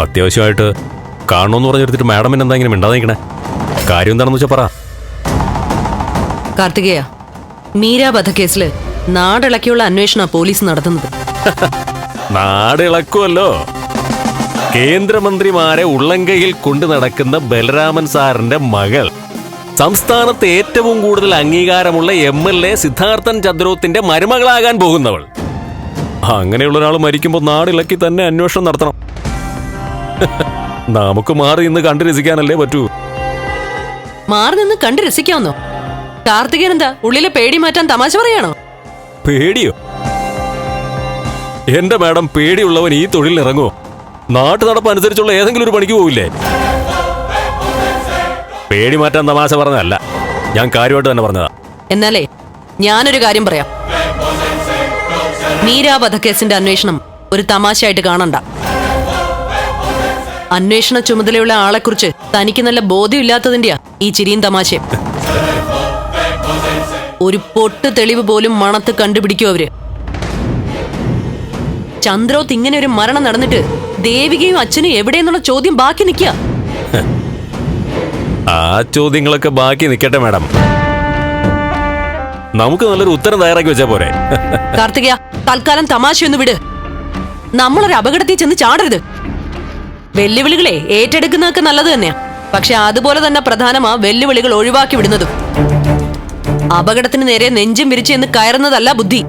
അത്യാവശ്യമായിട്ട് കാണണമെന്ന് പറഞ്ഞെടുത്തിട്ട് മാഡം എന്നെന്താ എന്താ ഇങ്ങനെ മിണ്ടാതെ നിൽക്കണേ കാര്യം എന്താണെന്ന് വെച്ചാൽ പറ. കാർത്തികേയ മീര കേസിൽ നാടിളക്കിയുള്ള അന്വേഷണ പോലീസ് നടത്തുന്നത്. നാടിളക്കുമല്ലോ കേന്ദ്രമന്ത്രിമാരെ ഉള്ളങ്കയിൽ കൊണ്ടു നടക്കുന്ന ബലരാമൻ സാറിന്റെ മകൾ. സംസ്ഥാനത്ത് ഏറ്റവും കൂടുതൽ അംഗീകാരമുള്ള എം എൽ എ സിദ്ധാർത്ഥൻ ചന്ദ്രോത്തിന്റെ മരുമകളാകാൻ പോകുന്നവൾ. അങ്ങനെയുള്ള ഒരാൾ മരിക്കുമ്പോൾ നാടിളക്കി തന്നെ അന്വേഷണം നടത്തണം. നമുക്ക് മാറി ഇന്ന് കണ്ടു രസിക്കാനല്ലേ പറ്റൂ. മാറി നിന്ന് കണ്ടു രസിക്കാമെന്നോ കാർത്തികൻ എന്താ ഉള്ളിലെ പേടി മാറ്റാൻ തമാശ പറയാണോ? പേടിയോ? എന്റെ മാഡം പേടിയുള്ളവൻ ഈ തൊഴിലിൽ ഇറങ്ങുമോ നാട്ടു നടപ്പ് അനുസരിച്ചുള്ള ഏതെങ്കിലും ഒരു പണിക്ക് പോവില്ലേ? പേടി മാറ്റാൻ തമാശ പറഞ്ഞതല്ല. ഞാൻ കാര്യമായിട്ട് തന്നെ പറഞ്ഞതാ. എന്നാലേ ഞാനൊരു കാര്യം പറയാം. നീരാവധ വധക്കേസിന്റെ അന്വേഷണം ഒരു തമാശയായിട്ട് കാണണ്ട. അന്വേഷണ ചുമതലയുള്ള ആളെക്കുറിച്ച് തനിക്ക് നല്ല ബോധ്യമില്ലാത്തതിന്റെയാ ഈ ചിരിയും തമാശയും. ഒരു പൊട്ട് തെളിവ് പോലും മണത്ത് കണ്ടുപിടിക്കും അവർ. ചന്ദ്രോത്ത് ഇങ്ങനെ ഒരു മരണം നടന്നിട്ട് ദേവികയും അച്ഛനും എവിടെയെന്നുള്ള ചോദ്യം ബാക്കി നിൽക്കുക ആ ചോദ്യങ്ങളൊക്കെ ബാക്കി നിൽക്കട്ടെ മാഡം. നമുക്ക് നല്ലൊരു ഉത്തരം തയ്യാറാക്കി വെച്ചാ പോരെ. കാർത്തികയ തൽക്കാലം തമാശയൊന്ന് വിട്. നമ്മളൊരു അപകടത്തിൽ ചെന്ന് ചാടരുത്. വെല്ലുവിളികളെ ഏറ്റെടുക്കുന്നതൊക്കെ നല്ലത് തന്നെയാ. പക്ഷെ അതുപോലെ തന്നെ പ്രധാനമാ വെല്ലുവിളികൾ ഒഴിവാക്കി വിടുന്നതും. അപകടത്തിന് നേരെ നെഞ്ചും വിരിച്ച് എന്ന് കയറുന്നതല്ല ബുദ്ധി.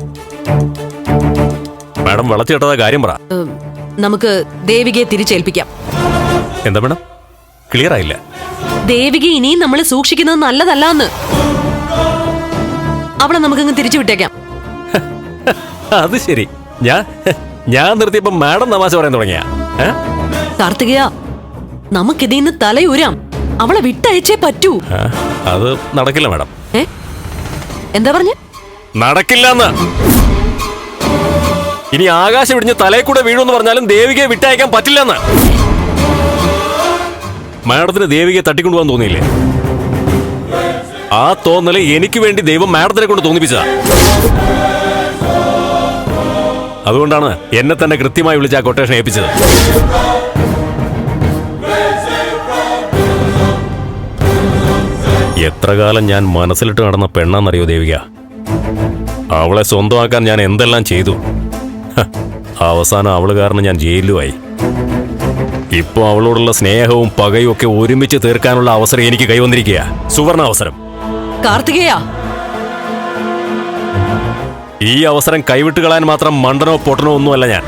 മാഡം വളച്ചിട്ടതാ കാര്യം പറ. നമുക്ക് ദേവികയെ തിരിച്ചേൽപ്പിക്കാം. എന്താ മാഡം? ക്ലിയർ ആയില്ല. ദേവിക ഇനിയും നമ്മൾ സൂക്ഷിക്കുന്നത് നല്ലതല്ല എന്ന് അവളെ നമുക്കങ്ങ് തിരിച്ചു വിട്ടേക്കാം അത് ശരി. ഞാൻ ഞാൻ നിർത്തിയപ്പോ മാഡം തമാശ പറയാൻ തുടങ്ങിയ. കാർത്തികയ നമുക്കിതിന്ന് തലയൂരാം. അവളെ വിട്ടയച്ചേ പറ്റൂ. അത് നടക്കില്ല മാഡം. ഏ? എന്താ പറഞ്ഞു? നടക്കില്ലെന്ന്. ഇനി ആകാശം ഇടിഞ്ഞ് തലയിൽ കൂടെ വീഴുമെന്ന് പറഞ്ഞാലും ദേവികയെ വിട്ടയക്കാൻ പറ്റില്ലെന്ന്. മാഡത്തിന് ദേവികയെ തട്ടിക്കൊണ്ടുപോകാൻ തോന്നിയില്ലേ? ആ തോന്നൽ എനിക്ക് വേണ്ടി ദൈവം മാഡത്തിനെ കൊണ്ട് തോന്നിപ്പിച്ച അതുകൊണ്ടാണ് എന്നെ തന്നെ കൃത്യമായി വിളിച്ച് ആ കൊട്ടേഷൻ ഏൽപ്പിച്ചത്. എത്ര കാലം ഞാൻ മനസ്സിലിട്ട് നടന്ന പെണ്ണാന്നറിയോ ദേവിക? അവളെ സ്വന്തമാക്കാൻ ഞാൻ എന്തെല്ലാം ചെയ്തു? അവസാനം അവൾ കാരണം ഞാൻ ജയിലിലുമായി ഇപ്പോ അവളോടുള്ള സ്നേഹവും പകയും ഒക്കെ ഒരുമിച്ച് തീർക്കാനുള്ള അവസരം എനിക്ക് കൈവന്നിരിക്കുക സുവർണ അവസരം. കാർത്തികേയ! ഈ അവസരം കൈവിട്ട് കളയാൻ മാത്രം മണ്ടനോ പൊട്ടനോ ഒന്നുമല്ല ഞാൻ.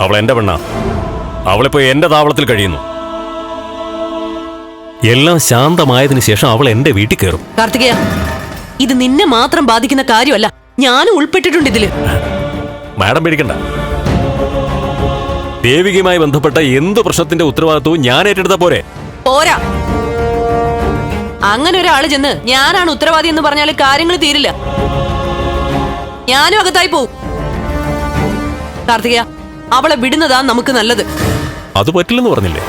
അവൾ എന്റെ പെണ്ണാ. അവളിപ്പോ എന്റെ താവളത്തിൽ കഴിയുന്നു. എല്ലാം ശാന്തമായതിനു ശേഷം അവൾ എന്റെ വീട്ടിൽ കയറും. കാർത്തികേയ ഇത് നിന്നെ മാത്രം ബാധിക്കുന്ന കാര്യമല്ല. ഞാനും ഉൾപ്പെട്ടിട്ടുണ്ട് ഇതിൽ. മാഡം പേടിക്കണ്ട. ദേവികയുമായി ബന്ധപ്പെട്ട എന്ത് പ്രശ്നത്തിന്റെ ഉത്തരവാദിത്വവും ഞാൻ ഏറ്റെടുത്ത പോരെ? പോരാ. അങ്ങനെ ഒരാൾ ചെന്ന് ഞാനാണ് ഉത്തരവാദി എന്ന് പറഞ്ഞാൽ കാര്യങ്ങൾ തീരില്ല. ഞാനും അകത്തായി പോവും. കാർത്തികേയ അവളെ വിടുന്നതാ നമുക്ക് നല്ലത്. അത് പറ്റില്ലെന്ന് പറഞ്ഞില്ലേ?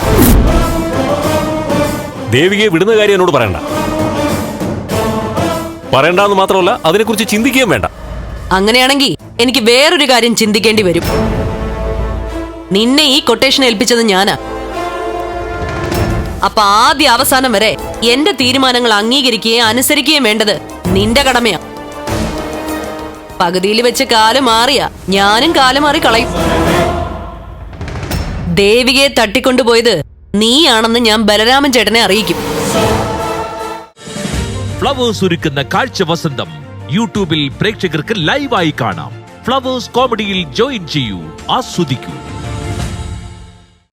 ദേവികയെ വിടുന്ന കാര്യം എന്നോട് പറയണ്ട. പറയണ്ടെന്ന് മാത്രമല്ല അതിനെക്കുറിച്ച് ചിന്തിക്കുകയും വേണ്ട. അങ്ങനെയാണെങ്കിൽ എനിക്ക് വേറൊരു കാര്യം ചിന്തിക്കേണ്ടി വരും. നിന്നെ ഈ കൊട്ടേഷൻ ഏൽപ്പിച്ചത് ഞാനാ. അപ്പൊ ആദ്യ അവസാനം വരെ എന്റെ തീരുമാനങ്ങൾ അംഗീകരിക്കുകയും അനുസരിക്കുകയും വേണ്ടത് നിന്റെ കടമയാ. പകുതിയിൽ വെച്ച് കാൽ മാറിയ ഞാനും കാൽ മാറി കളയും. ദേവികയെ തട്ടിക്കൊണ്ടുപോയത് നീയാണെന്ന് ഞാൻ ബലരാമൻ ചേട്ടനെ അറിയിക്കും. ഫ്ലവേഴ്സ് ഒരുക്കുന്ന കാഴ്ച വസന്തം യൂട്യൂബിൽ പ്രേക്ഷകർക്ക് ലൈവായി കാണാം. ഫ്ലവേഴ്സ് കോമഡിയിൽ ജോയിൻ ചെയ്യൂ ആസ്വദിക്കൂ.